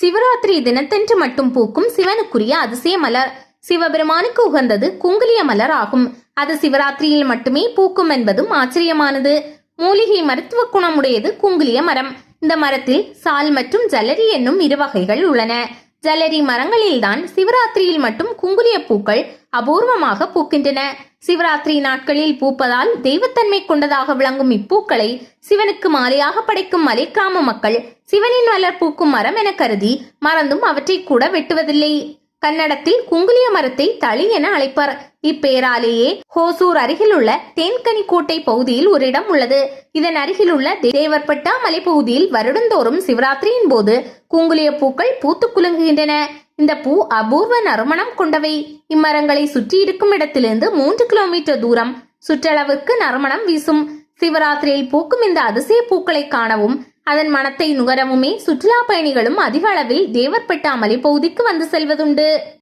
சிவராத்திரி தினத்தன்று மட்டும் பூக்கும் சிவனுக்குரிய அதிசய மலர். சிவபெருமானுக்கு உகந்தது குங்குலிய மலர் ஆகும். அது சிவராத்திரியில் மட்டுமே பூக்கும் என்பதும் ஆச்சரியமானது. மூலிகை மருத்துவ குணமுடையது குங்குலிய மரம். இந்த மரத்தில் சால் மற்றும் ஜலரி என்னும் இரு வகைகள் உள்ளன. ஜல்லரி மரங்களில்தான் சிவராத்திரியில் மட்டும் குங்குலிய பூக்கள் அபூர்வமாக பூக்கின்றன. சிவராத்திரி நாட்களில் பூப்பதால் தெய்வத்தன்மை கொண்டதாக விளங்கும் இப்பூக்களை சிவனுக்கு மாலையாக படைக்கும் மலைக்கிராம மக்கள் சிவனின் மலர் பூக்கும் மரம் என கருதி மறந்தும் அவற்றை கூட வெட்டுவதில்லை. கன்னடத்தில் குங்குலிய மரத்தை தளி என அழைப்பர். இப்பெயராலேயே ஹோசூர் அருகிலுள்ள தேன்கனி கோட்டை பகுதியில் ஒரு இடம் உள்ளது. இதன் அருகிலுள்ள தேவர்பட்டா மலைப்பகுதியில் வருடந்தோறும் சிவராத்திரியின் போது குங்குலிய பூக்கள் பூத்து குலுங்குகின்றன. இந்த பூ அபூர்வ நறுமணம் கொண்டவை. இம்மரங்களை சுற்றி இருக்கும் இடத்திலிருந்து மூன்று கிலோமீட்டர் தூரம். சுற்றளவுக்கு நறுமணம் வீசும். சிவராத்திரியில் பூக்கும் இந்த அதிசய பூக்களை காணவும் அதன் மனத்தை நுகரவுமே சுற்றுலா பயணிகளும் அதிக அளவில் தேவர்பட்டா பகுதிக்கு வந்து செல்வதுண்டு.